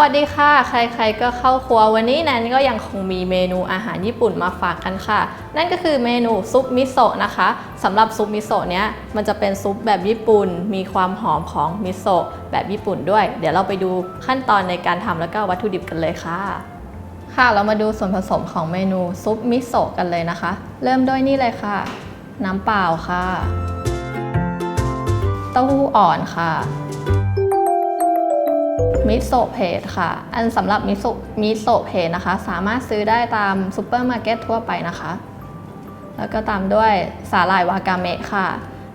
วัสดีค่ะ ใครๆก็เข้าครัววันนี้แนนก็ยังคงมีเมนูอาหารญี่ปุ่นมาฝากกันค่ะ นั่นก็คือเมนูซุปมิโซะนะคะสำหรับซุปมิโซะเนี้ยมันจะเป็นซุปแบบญี่ปุ่น มีความหอมของมิโซะแบบญี่ปุ่นด้วย เดี๋ยวเราไปดูขั้นตอนในการทำแล้วก็วัตถุดิบกันเลยค่ะ ค่ะเรามาดูส่วนผสมของเมนูซุปมิโซะกันเลยนะคะ เริ่มด้วยนี่เลยค่ะ น้ำเปล่าค่ะ เต้าหู้อ่อนค่ะ มิโซะเพจค่ะ อันสำหรับมิโซะมิโซะเพจนะคะ สามารถซื้อได้ตามซูเปอร์มาร์เก็ตทั่วไปนะคะ แล้วก็ตามด้วยสาหร่ายวากาเมะค่ะ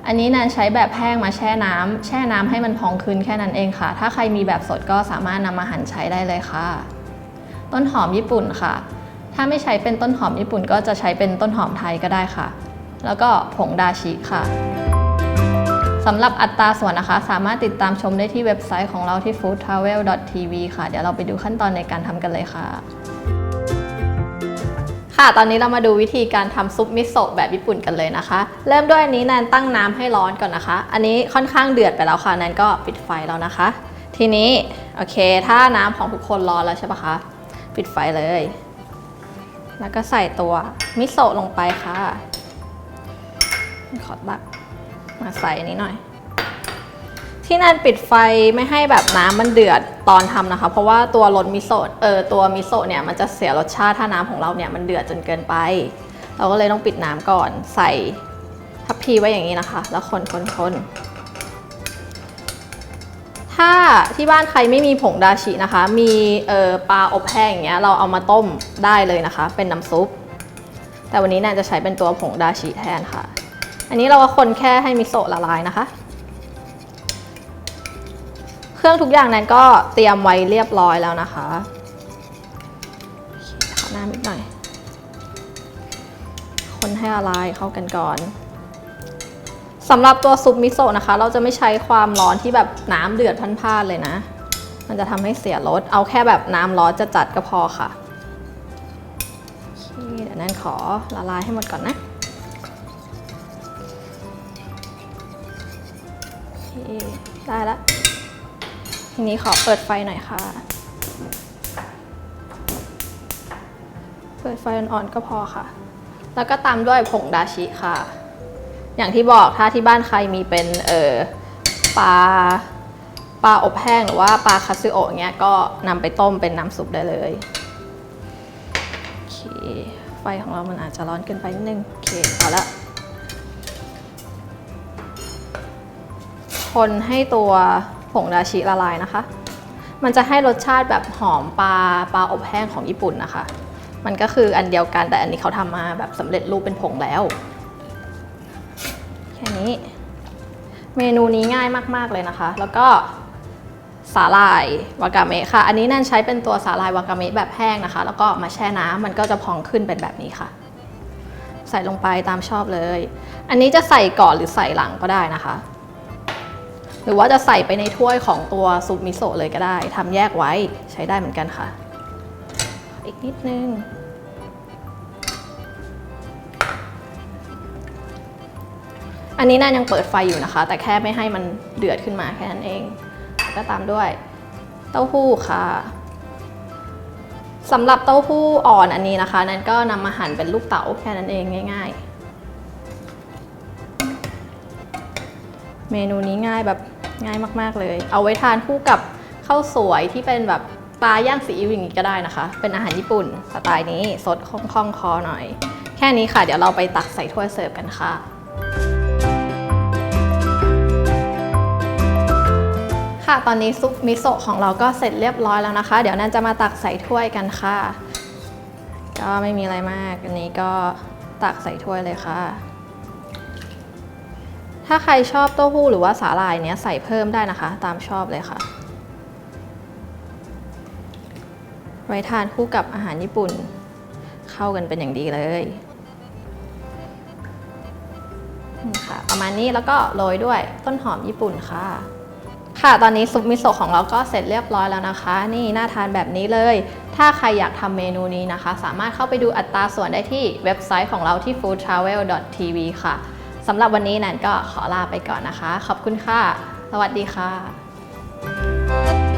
อันนี้นันใช้แบบแห้งมาแช่น้ำแช่น้ำให้มันพองขึ้นแค่นั้นเองค่ะ ถ้าใครมีแบบสดก็สามารถนำมาหั่นใช้ได้เลยค่ะ ต้นหอมญี่ปุ่นค่ะ ถ้าไม่ใช้เป็นต้นหอมญี่ปุ่นก็จะใช้เป็นต้นหอมไทยก็ได้ค่ะ แล้วก็ผงดาชิค่ะ สำหรับอัตราส่วนนะคะ สามารถติดตามชมได้ที่เว็บไซต์ของเราที่ foodtravel.tv ค่ะ เดี๋ยวเราไปดูขั้นตอนในการทำกันเลยค่ะ ค่ะ ตอนนี้เรามาดูวิธีการทำซุปมิโซะแบบญี่ปุ่นกันเลยนะคะ เริ่มด้วยอันนี้แนนตั้งน้ำให้ร้อนก่อนนะคะ อันนี้ค่อนข้างเดือดไปแล้วค่ะแนนก็ปิดไฟแล้วนะคะ ทีนี้โอเค ถ้าน้ำของทุกคนร้อนแล้วใช่ปะคะปิดไฟเลย แล้วก็ใส่ตัวมิโซะลงไปค่ะขอตัก มาใส่อันนี้หน่อย ที่นันปิดไฟไม่ให้แบบน้ำมันเดือดตอนทำนะคะ เพราะว่าตัวรสมิโซะเออตัวมิโซะเนี่ยมันจะเสียรสชาติถ้าน้ำของเราเนี่ยมันเดือดจนเกินไป เราก็เลยต้องปิดน้ำก่อนใส่ทัพพีไว้อย่างนี้นะคะ แล้วคนคนคนถ้าที่บ้านใครไม่มีผงดาชินะคะ มีเออปลาอบแห้งอย่างเงี้ยเราเอามาต้มได้เลยนะคะ เป็นน้ำซุป แต่วันนี้แนนจะใช้เป็นตัวผงดาชิแทนค่ะ อันนี้เราก็คนแค่ให้มิโซะละลายนะคะ เครื่องทุกอย่างนั้นก็เตรียมไว้เรียบร้อยแล้วนะคะขอน้ำนิดหน่อย คนให้ละลายเข้ากันก่อนสำหรับตัวซุปมิโซะนะคะ เราจะไม่ใช้ความร้อนที่แบบน้ำเดือดพันพานเลยนะ มันจะทำให้เสียรส เอาแค่แบบน้ำร้อนจะจัดก็พอค่ะเคเดี๋ยวนั้นขอละลายให้หมดก่อนนะ ได้แล้วทีนี้ขอเปิดไฟหน่อยค่ะ เปิดไฟอ่อนๆก็พอค่ะ แล้วก็ตามด้วยผงดาชิค่ะ อย่างที่บอกถ้าที่บ้านใครมีเป็นเออปลาปลาอบแห้งหรือว่าปลาคาซึโอะเงี้ยก็นำไปต้มเป็นน้ำซุปได้เลยโอเคไฟของเรามันอาจจะร้อนเกินไปนิดนึงโอเคพอแล้ว คนให้ตัวผงดาชิละลายนะคะ มันจะให้รสชาติแบบหอมปลาปลาอบแห้งของญี่ปุ่นนะคะ มันก็คืออันเดียวกันแต่อันนี้เขาทำมาแบบสำเร็จรูปเป็นผงแล้ว แค่นี้ เมนูนี้ง่ายมาก ๆ เลยนะคะ แล้วก็สาหร่ายวากาเมะค่ะ อันนี้นั่นใช้เป็นตัวสาหร่ายวากาเมะแบบแห้งนะคะ แล้วก็มาแช่น้ำมันก็จะพองขึ้นเป็นแบบนี้ค่ะ ใส่ลงไปตามชอบเลย อันนี้จะใส่ก่อนหรือใส่หลังก็ได้นะคะ หรือว่าจะใส่ไปในถ้วยของตัวซุปมิโซะเลยก็ได้ทำแยกไว้ใช้ได้เหมือนกันค่ะ อีกนิดนึง อันนี้น่ายังเปิดไฟอยู่นะคะ แต่แค่ไม่ให้มันเดือดขึ้นมาแค่นั้นเอง ก็ตามด้วย เต้าหู้ค่ะสำหรับเต้าหู้อ่อนอันนี้นะคะ นั้นก็นำมาหั่นเป็นลูกเต๋าแค่นั้นเองง่าย ๆ เมนูนี้ง่ายแบบง่ายมากๆเลย เอาไว้ทานคู่กับข้าวสวยที่เป็นแบบปลาย่างซีอิ๊วอย่างนี้ก็ได้นะคะ เป็นอาหารญี่ปุ่นสไตล์นี้สดคล่องๆคอหน่อย แค่นี้ค่ะ เดี๋ยวเราไปตักใส่ถ้วยเสิร์ฟกันค่ะ ค่ะตอนนี้ซุปมิโซะของเราก็เสร็จเรียบร้อยแล้วนะคะ เดี๋ยวนันจะมาตักใส่ถ้วยกันค่ะ ก็ไม่มีอะไรมาก อันนี้ก็ตักใส่ถ้วยเลยค่ะ ถ้าใครชอบเต้าหู้หรือว่าสาหร่ายเนี้ยใส่เพิ่มได้นะคะ ตามชอบเลยค่ะ ไว้ทานคู่กับอาหารญี่ปุ่น เข้ากันเป็นอย่างดีเลยนี่ค่ะ ประมาณนี้แล้วก็โรยด้วยต้นหอมญี่ปุ่นค่ะ ค่ะตอนนี้ซุปมิโซะของเราก็เสร็จเรียบร้อยแล้วนะคะ นี่น่าทานแบบนี้เลย ถ้าใครอยากทำเมนูนี้นะคะ สามารถเข้าไปดูอัตราส่วนได้ที่เว็บไซต์ของเราที่ foodtravel.tv ค่ะ สำหรับวันนี้นันก็ขอลาไปก่อนนะคะ ขอบคุณค่ะ สวัสดีค่ะ